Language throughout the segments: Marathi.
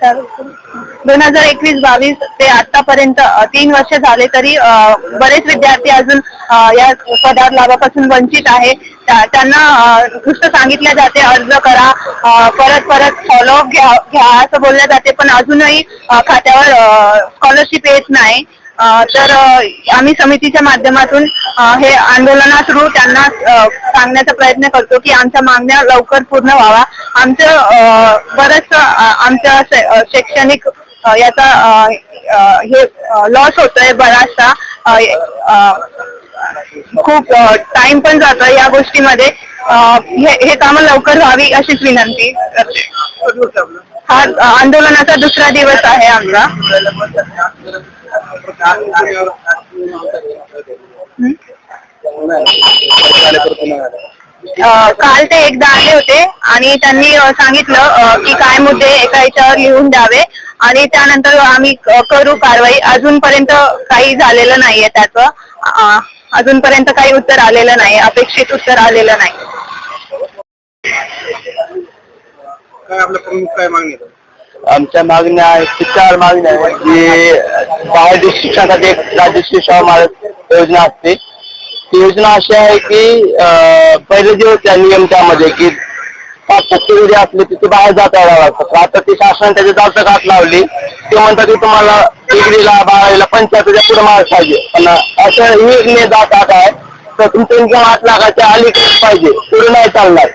दोन हजार एकवीस बावीस ते आतापर्यंत तीन वर्ष झाले तरी बरेच विद्यार्थी अजून या पदार लाभापासून वंचित आहे. त्यांना नुसतं सांगितलं जाते अर्ज करा परत परत फॉलोअप घ्या घ्या असं बोलल्या जाते. पण अजूनही खात्यावर स्कॉलरशिप येत नाही. तर आम्ही समितीच्या माध्यमातून हे आंदोलना थ्रू त्यांना सांगण्याचा प्रयत्न करतो की आमच्या मागण्या लवकर पूर्ण व्हावा. आमचं बरंच आमच्या शैक्षणिक याचा हे लॉस होतोय बराचसा. खूप टाइम पण जातोय या गोष्टीमध्ये. हे हे कामं लवकर व्हावी अशीच विनंती. करते. हा आंदोलनाचा दुसरा दिवस आहे आमचा. काल ते एकदा आले होते आणि त्यांनी सांगितलं की काय मुद्दे एका याच्यावर लिहून द्यावे. आणि त्यानंतर आम्ही करू कारवाई. अजूनपर्यंत काही झालेलं नाहीये त्याचं. अजूनपर्यंत काही उत्तर आलेलं नाही. अपेक्षित उत्तर आलेलं नाही. काय आपलं प्रमुख काय मागणी आमच्या मागण्या आहेत चार मागण्या आहेत. की बाहेर शिक्षणासाठी एक राजश्री शिक्षण योजना असते. ती योजना अशी आहे की पहिले जे होत्या नियम त्यामध्ये की पाच टक्के जरी असले तिथे बाहेर जाता यावं लागतं. आता ती शासन त्याची जास्त घात लावली. ते म्हणतात की तुम्हाला डिग्रीला बारावीला पंचायतीच्या पुढे मार्क पाहिजे. पण असं ही एक जात आहे तर तुमचं इन्कम आठ लाखाच्या अलीकडे पाहिजे. पुढे नाही चालणार.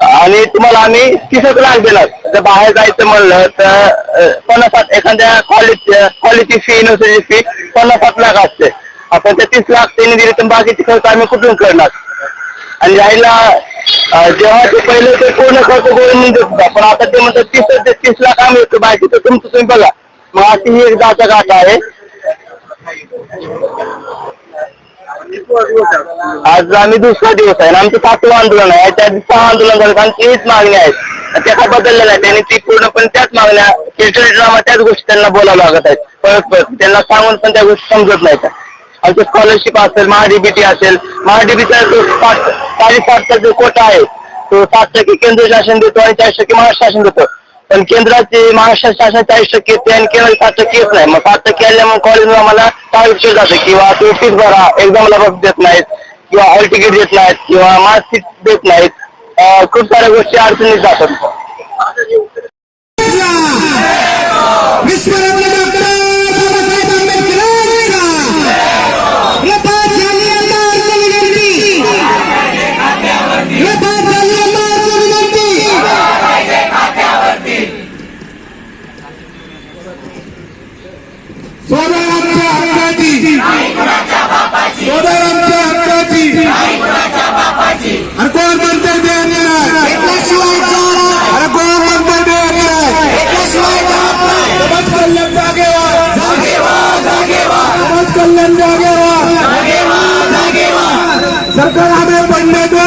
आणि तुम्हाला आम्ही तीसच लाख देणार जर बाहेर जायचं म्हणलं तर पन्नास साठ एखाद्या कॉलेज कॉलेजची फी युनिव्हर्सिटी फी पन्नास साठ लाख असते. आपण त्या तीस लाख त्यांनी दिले तर बाकीचे खर्च आम्ही कुठून करणार? आणि राहिला जेव्हा ते पहिले ते पूर्ण खर्च गोळून देत होता. पण आता ते म्हणतात तीस ते तीस लाख आम्ही देतो. बाकी तर तुमचं तुम्ही बघा. मग अशी ही एक जाता गाठा आहे? आज आम्ही दुसरा दिवस आहे आमचं सातवं आंदोलन आहे. त्या सहा आंदोलन झालं कारण तीच मागण्या आहेत. त्याचा त्या काय बदलल्या नाही. त्यांनी ती पूर्णपणे त्याच मागण्या किरकिर ड्रामा त्याच गोष्टी त्यांना बोलावं लागत आहेत. परत परत त्यांना सांगून पण त्या गोष्टी समजत नाहीत. आमचं स्कॉलरशिप असेल महाडीबीटी असेल महाडीबीचा जो सात साडेसातचा जो कोटा आहे तो सात टक्के केंद्र शासन देतो आणि चाळीस टक्के महाराष्ट्र शासन देतो. पण केंद्राचे महाराष्ट्र शासन चाळीस टक्के येते आणि केंद्र सात टक्के येत नाही. मग सात टक्के आल्यामुळे कॉलेज आम्हाला टाळलं जातं किंवा तुम्ही फीस भरा एक्झामला बघ देत नाहीत किंवा हॉल तिकीट देत नाहीत किंवा मार्कशीट देत नाहीत. खूप साऱ्या गोष्टी अडचणीत जातात. सोदरांच्या हक्काची. सोदरांच्या हक्काची. अरे कोण म्हणते देत नाही अरे कोण म्हणते देत नाही समाज कल्याण जागेवर. समाज कल्याण जागेवर. सरकार हमें बनने दो